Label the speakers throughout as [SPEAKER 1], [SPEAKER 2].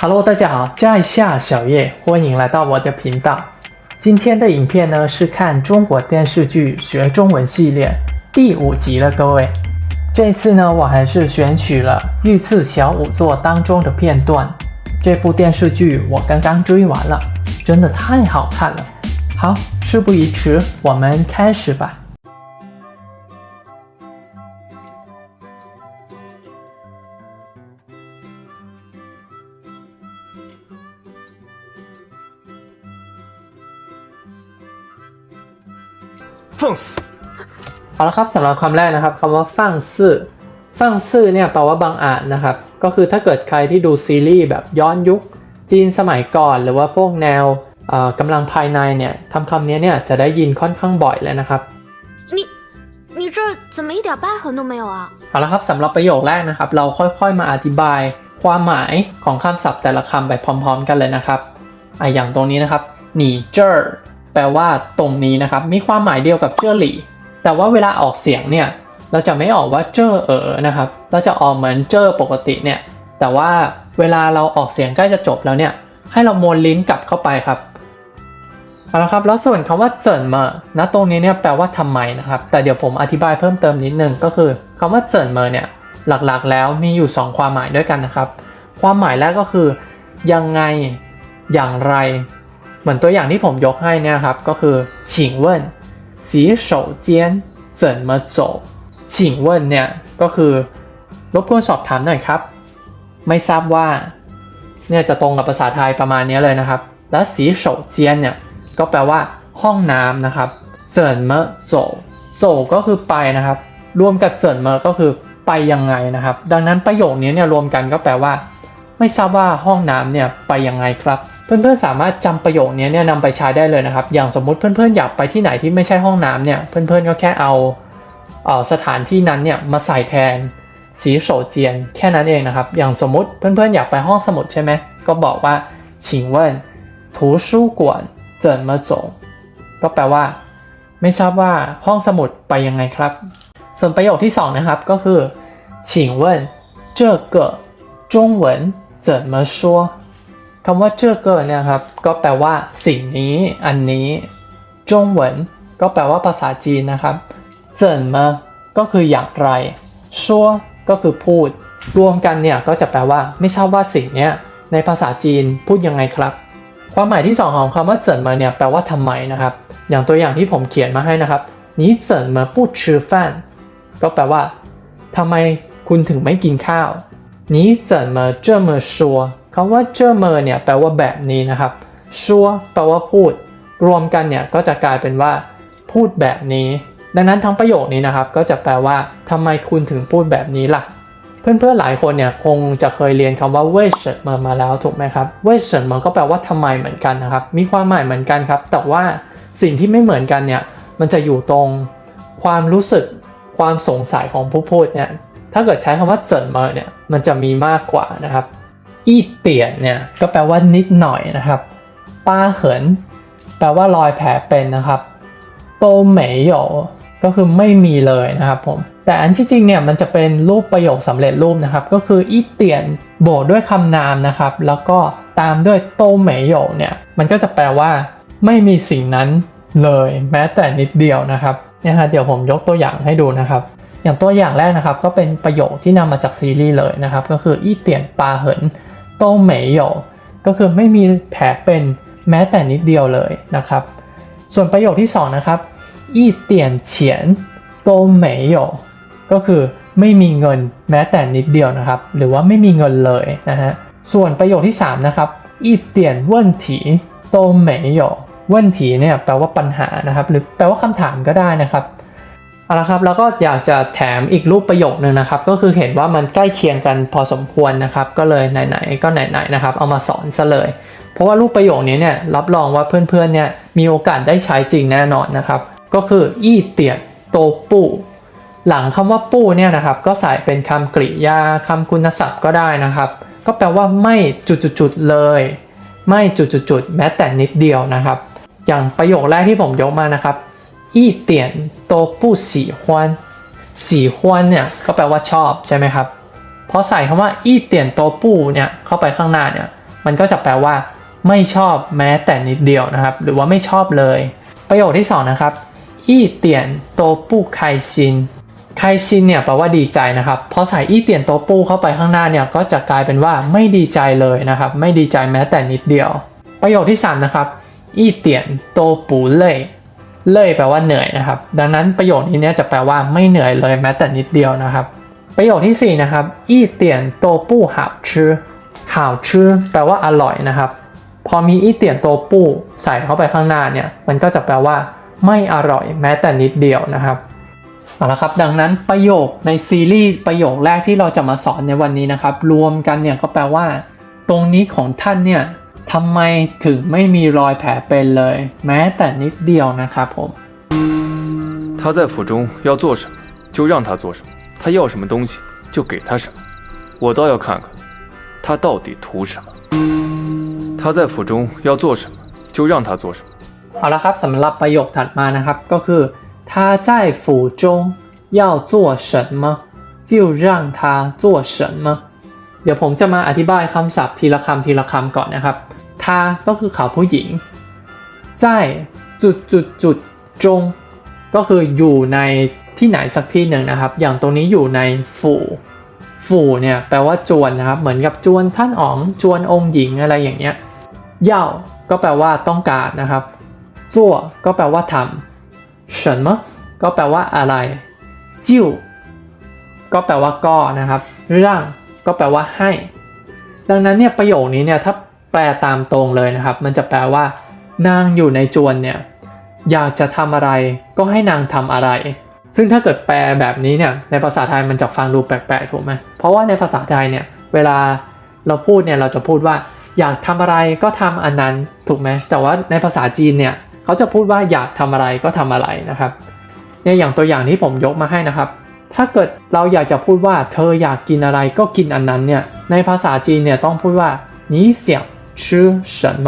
[SPEAKER 1] Hello，大家好，在下小叶，欢迎来到我的频道。今天的影片呢是看中国电视剧学中文系列第五集了，各位。这次呢，我还是选取了《御赐小仵作》当中的片段。这部电视剧我刚刚追完了，真的太好看了。好，事不宜迟，我们开始吧。
[SPEAKER 2] 放肆！
[SPEAKER 1] เอาละครับสำหรับคำแรกนะครับคำว่าฟั่งซื่อฟั่งซื่อเนี่ยแปลว่าบางอาจนะครับ ก็คือถ้าเกิดใครที่ดูซีรีส์แบบย้อนยุค จีนสมัยก่อน หรือว่าพวกแนวเอ่อกำลังภายในเนี่ยคำคำนี้เนี่ยจะได้ยินค่อนข้างบ่อยเลยนะครับ
[SPEAKER 3] 你你这儿怎么一点疤痕都没有啊？
[SPEAKER 1] เอาละครับสำหรับประโยคแรกนะครับ เราค่อยๆมาอธิบายความหมายของคำศัพท์แต่ละคำไปพร้อม ๆ กันเลยนะครับอ่ะอย่างตรงนี้นะครับหนีเจอร์ แปลว่าตรงนี้นะครับมีความหมายเดียวกับเจอหลี่ แต่ว่าเวลาออกเสียงเนี่ยเราจะไม่ออกว่าเจอเออนะครับเราจะออกเหมือนเจอปกติเนี่ยแต่ว่าเวลาเราออกเสียงใกล้จะจบแล้วเนี่ยให้เราโมนลิ้นกลับเข้าไปครับเอาละครับแล้วส่วนคำว่าเจินเมอร์ณตรงนี้เนี่ยแปลว่าทำไมนะครับ แต่เดี๋ยวผมอธิบายเพิ่มเติมนิดนึงก็คือคำว่าเจินเมอร์เนี่ยหลักๆ แล้วมีอยู่ 2 ความหมายด้วยกันนะครับ ความหมายแรกก็คือ ยังไงอย่างไร เหมือนตัวอย่างที่ผมยกให้นี่ครับก็คือ请问洗手间怎么走请问เนี่ยก็คือรบกวนสอบถามหน่อยครับ ไม่ทราบว่าเนี่ยจะตรงกับภาษาไทยประมาณนี้เลยนะครับ และสีโฉเจียนเนี่ยก็แปลว่าห้องน้ำนะครับเจินเมอโจโจก็คือไปนะครับ รวมกับเจินเมอก็คือไปยังไงนะครับ ดังนั้นประโยคนี้เนี่ยรวมกันก็แปลว่า ไม่ทราบว่าห้องน้ำเนี่ยไปยังไงครับ เพื่อนๆสามารถจำประโยคนี้เนี่ยนำไปใช้ได้เลยนะครับ อย่างสมมุติเพื่อนๆอยากไปที่ไหนที่ไม่ใช่ห้องน้ำเนี่ยเพื่อนๆก็แค่เอาเอ่อสถานที่นั้นเนี่ยมาใส่แทน สีโฉเจียนแค่นั้นเองนะครับ อย่างสมมุติเพื่อนๆอยากไปห้องสมุดใช่ไหมก็บอกว่า请问图书馆怎么走ก็แปลว่า ไม่ทราบว่าห้องสมุดไปยังไงครับ ส่วนประโยคที่สองนะครับก็คือ请问这个中文 怎么说คำว่าเจ้อเกินเนี่ยครับก็แปลว่า สิ่งนี้อันนี้จงเหวินก็แปลว่าภาษาจีนนะครับเจินมาก็คืออย่างไรชัวก็คือพูด รวมกันเนี่ยก็จะแปลว่า ไม่ทราบว่าสิ่งเนี้ยในภาษาจีนพูดยังไงครับ ความหมายที่สองของคำว่าเจินมาเนี่ยแปลว่าทำไมนะครับ อย่างตัวอย่างที่ผมเขียนมาให้นะครับ你怎么不吃饭ก็แปลว่าทำไมคุณถึงไม่กินข้าว 你怎么这么说คำว่าเจอเมอร์เนี่ยแปลว่าแบบนี้นะครับชัวแปลว่าพูด รวมกันเนี่ยก็จะกลายเป็นว่า พูดแบบนี้ ดังนั้นทั้งประโยคนี้นะครับ ก็จะแปลว่าทำไมคุณถึงพูดแบบนี้ล่ะ เพื่อนๆหลายคนเนี่ยคงจะเคยเรียนคำว่าเว่ยเฉินเมอร์มาแล้วถูกไหมครับเว่ยเฉินเมอร์ก็แปลว่าทำไมเหมือนกันนะครับ มีความหมายเหมือนกันครับ แต่ว่าสิ่งที่ไม่เหมือนกันเนี่ยมันจะอยู่ตรงความรู้สึกความสงสัยของผู้พูดเนี่ย ถ้าเกิดใช้คำว่าเจินเมอร์เนี่ยมันจะมีมากกว่านะครับ อีเตียนเนี่ยก็แปลว่านิดหน่อยนะครับป้าเหิน แปลว่ารอยแผลเป็นนะครับโตเหมยโยก็คือไม่มีเลยนะครับผม แต่อันที่จริงเนี่ยมันจะเป็นรูปประโยคสำเร็จรูปนะครับ ก็คืออีเตียนโบกด้วยคำนามนะครับ แล้วก็ตามด้วยโตเหมยโยเนี่ยมันก็จะแปลว่าไม่มีสิ่งนั้นเลย แม้แต่นิดเดียวนะครับเนี่ยฮะเดี๋ยวผมยกตัวอย่างให้ดูนะครับ อย่างตัวอย่างแรกนะครับก็เป็นประโยคที่นำมาจากซีรีส์เลยนะครับ ก็คืออี้เตียนปาเหินโตเหมยโยก็คือไม่มีแผลเป็นแม้แต่นิดเดียวเลยนะครับ ส่วนประโยคที่สองนะครับอี้เตียนเฉียนโตเหมยโยก็คือไม่มีเงินแม้แต่นิดเดียวนะครับ หรือว่าไม่มีเงินเลยนะฮะส่วนประโยคที่สามนะครับอี้เตียนเว่นถีโตเหมยโยเว่นถีเนี่ยแปลว่าปัญหานะครับ หรือแปลว่าคำถามก็ได้นะครับ เอาละครับแล้วก็อยากจะแถมอีกรูปประโยคนึงนะครับ ก็คือเห็นว่ามันใกล้เคียงกันพอสมควรนะครับ ก็เลยไหนๆก็ไหนๆนะครับ เอามาสอนซะเลย เพราะว่ารูปประโยคนี้เนี่ยรับรองว่าเพื่อนๆเนี่ยมีโอกาสได้ใช้จริงแน่นอนนะครับ ก็คืออี้เตียนโตปู่หลังคำว่าปู้เนี่ยนะครับ ก็ใส่เป็นคำกริยาคำคุณศัพท์ก็ได้นะครับ ก็แปลว่าไม่จุดๆเลย ไม่จุดๆแม้แต่นิดเดียวนะครับ อย่างประโยคแรกที่ผมยกมานะครับ 一点都不喜欢喜欢เนี่ยก็แปลว่าชอบใช่ไหมครับพอใส่คำว่า一点都不เนี่ยเข้าไปข้างหน้าเนี่ย มันก็จะแปลว่า ไม่ชอบแม้แต่นิดเดียวนะครับ หรือว่าไม่ชอบเลย ประโยคที่สองนะครับอีเตียนโตปูไคชินไคชินเนี่ยแปลว่าดีใจนะครับพอใส่อีเตียนโตปูเข้าไปข้างหน้าเนี่ยก็จะกลายเป็นว่าไม่ดีใจเลยนะครับ ไม่ดีใจแม้แต่นิดเดียว ประโยคที่สามนะครับอีเตียนโตปูเล่ย เล่ยแปลว่าเหนื่อยนะครับ ดังนั้นประโยคนี้เนี่ยจะแปลว่าไม่เหนื่อยเลยแม้แต่นิดเดียวนะครับ ประโยคที่สี่นะครับอีเตียนโตปูหาวชื่อหาวชื่อแปลว่าอร่อยนะครับ พอมีอีเตียนโตปูใส่เข้าไปข้างหน้าเนี่ยมันก็จะแปลว่า ไม่อร่อยแม้แต่นิดเดียวนะครับเอาละครับดังนั้นประโยคในซีรีส์ประโยคแรกที่เราจะมาสอนในวันนี้นะครับ รวมกันเนี่ยก็แปลว่า ตรงนี้ของท่านเนี่ย ทำไมถึงไม่มีรอยแผลเป็นเลย แม้แต่นิดเดียวนะครับผม
[SPEAKER 2] 他在府中要做什么，就让他做什么；他要什么东西，就给他什么。我倒要看看，他到底图什么。他在府中要做什么，就让他做什么。
[SPEAKER 1] เอาละครับสำหรับประโยคถัดมานะครับ ก็คือ他在府中要做什么就让他做什么เดี๋ยวผมจะมาอธิบายคำศัพท์ทีละคำทีละคำก่อนนะครับ 他ก็คือเขาผู้หญิง在จุดจุดจุดจง ก็คืออยู่ในที่ไหนสักที่หนึ่งนะครับ อย่างตรงนี้อยู่ในฝูฝูเนี่ยแปลว่าจวนนะครับ เหมือนกับจวนท่านอ๋องจวนองค์หญิงอะไรอย่างเงี้ยเย่าก็แปลว่าต้องการนะครับจั่วก็แปลว่าทำเฉินมะก็แปลว่าอะไร จิ้ว ก็แปลว่าก็นะครับ ร่าง ก็แปลว่าให้ ดังนั้นเนี่ยประโยคนี้เนี่ยถ้า แปลตามตรงเลยนะครับ มันจะแปลว่า นางอยู่ในจวนเนี่ยอยากจะทำอะไรก็ให้นางทำอะไร ซึ่งถ้าเกิดแปลแบบนี้เนี่ยในภาษาไทยมันจะฟังดูแปลกๆถูกไหมเพราะว่าในภาษาไทยเนี่ยเวลาเราพูดเนี่ยเราจะพูดว่า อยากทำอะไรก็ทำอันนั้นถูกไหมแต่ว่าในภาษาจีนเนี่ยเขาจะพูดว่าอยากทำอะไรก็ทำอะไรนะครับเนี่ยอย่างตัวอย่างที่ผมยกมาให้นะครับ ถ้าเกิดเราอยากจะพูดว่าเธออยากกินอะไรก็กินอันนั้นเนี่ยในภาษาจีนเนี่ยต้องพูดว่านิเสี่ 吃什么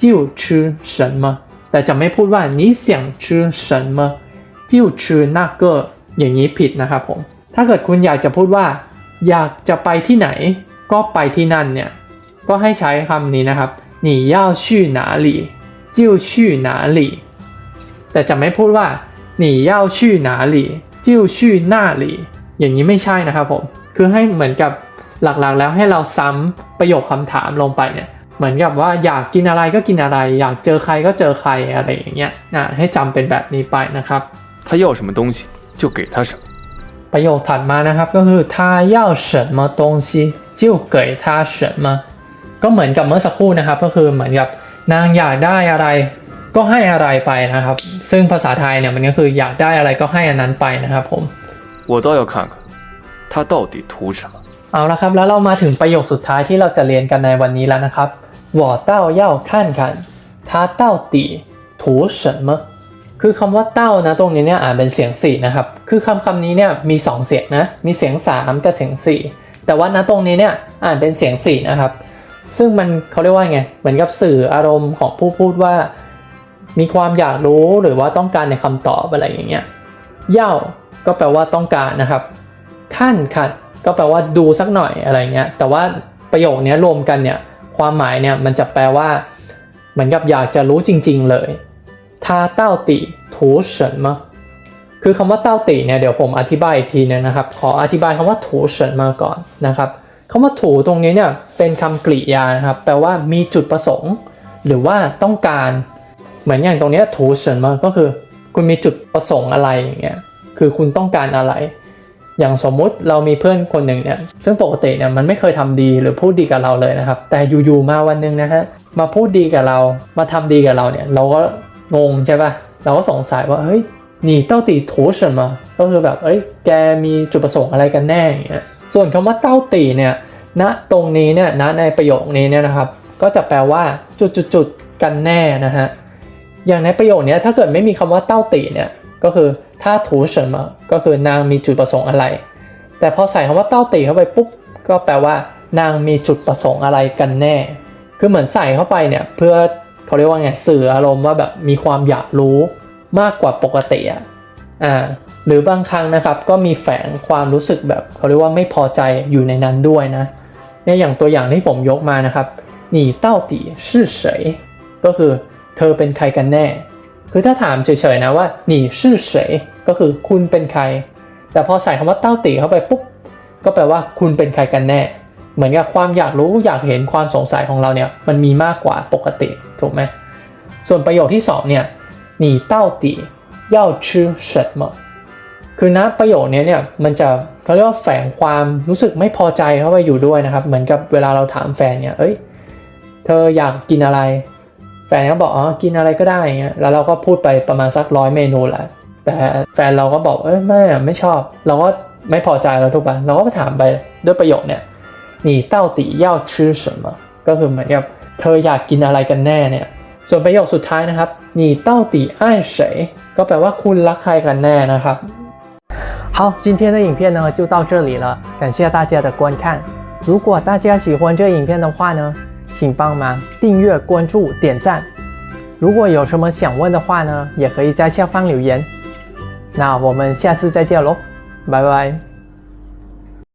[SPEAKER 1] 就吃什么แต่จะไม่พูดว่า你想吃什么就吃那个อย่างนี้ผิดนะครับผม ถ้าเกิดคุณอยากจะพูดว่า อยากจะไปที่ไหน ก็ไปที่นั่นเนี่ย ก็ให้ใช้คำนี้นะครับ你要去哪里就去哪里แต่จะไม่พูดว่า你要去哪里就去那里อย่างนี้ไม่ใช่นะครับผม คือให้เหมือนกับหลักๆแล้วให้เราซ้ำประโยคคำถามลงไปเนี่ย มือนกับว่าอยากกินอะไรก็กินอะไร อยากเจอใครก็เจอใครอะไรอย่างเงี้ยนะให้จำเป็นแบบนี้ไปนะครับ
[SPEAKER 2] 他要什么东西，就给他什么。
[SPEAKER 1] ประโยคถัดมานะครับก็คือ他要什么东西就给他什么ก็เหมือนกับเมื่อสักครู่นะครับ ก็คือเหมือนกับนางอยากได้อะไร ก็ให้อะไรไปนะครับ ซึ่งภาษาไทยเนี่ยมันก็คืออยากได้อะไรก็ให้อันนั้นไปนะครับผม
[SPEAKER 2] 我倒要看看，他到底图什么。
[SPEAKER 1] เอาละครับแล้วเรามาถึงประโยคสุดท้ายที่เราจะเรียนกันในวันนี้แล้วนะครับ 我到要看看他到底图什么คือคำว่าเต้านะตรงนี้เนี่ยอ่านเป็นเสียงสี่นะครับ คือคำคำนี้เนี่ยมีสองเสียงนะ มีเสียงสามกับเสียงสี่แต่ว่านะตรงนี้เนี่ยอ่านเป็นเสียงสี่นะครับ ซึ่งมันเขาเรียกว่าไง เหมือนกับสื่ออารมณ์ของผู้พูดว่า มีความอยากรู้หรือว่าต้องการในคำตอบอะไรอย่างเงี้ยเย่าก็แปลว่าต้องการนะครับขั้นขัดก็แปลว่าดูสักหน่อยอะไรเงี้ย แต่ว่าประโยคนี้รวมกันเนี่ย ความหมายเนี่ยมันจะแปลว่า เหมือนกับอยากจะรู้จริง ๆ เลย他到底图什么คือคำว่าเต้าติเนี่ยเดี๋ยวผมอธิบายอีกทีนึงนะครับ ขออธิบายคำว่าถูเฉินมาก่อนนะครับคำว่าถูตรงนี้เนี่ยเป็นคำกริยานะครับ แปลว่ามีจุดประสงค์ หรือว่าต้องการ เหมือนอย่างตรงเนี้ยถูเฉินมาก็คือ คุณมีจุดประสงค์อะไรอย่างเงี้ย คือคุณต้องการอะไร อย่างสมมุติเรามีเพื่อนคนหนึ่งเนี่ยซึ่งปกติเนี่ยมันไม่เคยทำดีหรือพูดดีกับเราเลยนะครับ แต่อยู่ๆมาวันหนึ่งนะฮะมาพูดดีกับเรามาทำดีกับเราเนี่ยเราก็งงใช่ปะ่ะเราก็สงสัยว่าเฮ้ยนี่เต้าตีโถชนมาก็คือแบบเอ้ยแกมีจุดประสงค์อะไรกันแน่อย่างเงี้ยส่วนคำว่าเต้าตีเนี่ยณตรงนี้เนี่ยณในประโยคนี้เนี่ยนะครับ ก็จะแปลว่าจุดจุดจุดกันแน่นะฮะอย่างในประโยคนี้ถ้าเกิดไม่มีคำว่าเต้าตีเนี่ยก็คือ ถ้าถูเฉิมาก็คือนางมีจุดประสงค์อะไร แต่พอใส่คำว่าเต้าตีเข้าไปปุ๊บก็แปลว่า นางมีจุดประสงค์อะไรกันแน่ คือเหมือนใส่เข้าไปเนี่ยเพื่อเขาเรียกว่าไงสื่ออารมณ์ว่าแบบมีความอยากรู้มากกว่าปกติอะอ่าหรือบางครั้งนะครับก็มีแฝงความรู้สึกแบบเขาเรียกว่าไม่พอใจอยู่ในนั้นด้วยนะเนี่ยอย่างตัวอย่างที่ผมยกมานะครับหนีเต้าตีชื่ก็คือเธอเป็นใครกันแน่ คือถ้าถามเฉยๆนะว่าหนีชื่อเฉยก็คือคุณเป็นใคร แต่พอใส่คำว่าเต้าตีเข้าไปปุ๊บก็แปลว่าคุณเป็นใครกันแน่ เหมือนกับความอยากรู้อยากเห็นความสงสัยของเราเนี่ยมันมีมากกว่าปกติถูกไหมส่วนประโยคที่2เนี่ยหนีเต้าตีเย่าชื่อเฉดมคือนะประโยคนี้เนี่ยมันจะเขาเรียกว่าแฝงความรู้สึกไม่พอใจเข้าไปอยู่ด้วยนะครับ เหมือนกับเวลาเราถามแฟนเนี่ยเอ้ยเธออยากกินอะไร แฟนก็บอกอ๋อกินอะไรก็ได้เงี้ยแล้วเราก็พูดไปประมาณสักร้อยเมนูแหละแต่แฟนเราก็บอกเอ้ยไม่อะไม่ชอบ เราก็ไม่พอใจแล้วถูกปะเราก็ถามไปด้วยประโยคเนี่ย你到底要吃什么ก็คือเหมือนกับเธออยากกินอะไรกันแน่เนี่ย ส่วนประโยคสุดท้ายนะครับ你到底爱谁ก็แปลว่าคุณรักใครกันแน่นะครับ
[SPEAKER 4] 好，今天的影片呢就到这里了，感谢大家的观看。如果大家喜欢这影片的话呢， 请帮忙订阅、关注、点赞。如果有什么想问的话呢，也可以在下方留言。那我们下次再见喽，拜拜。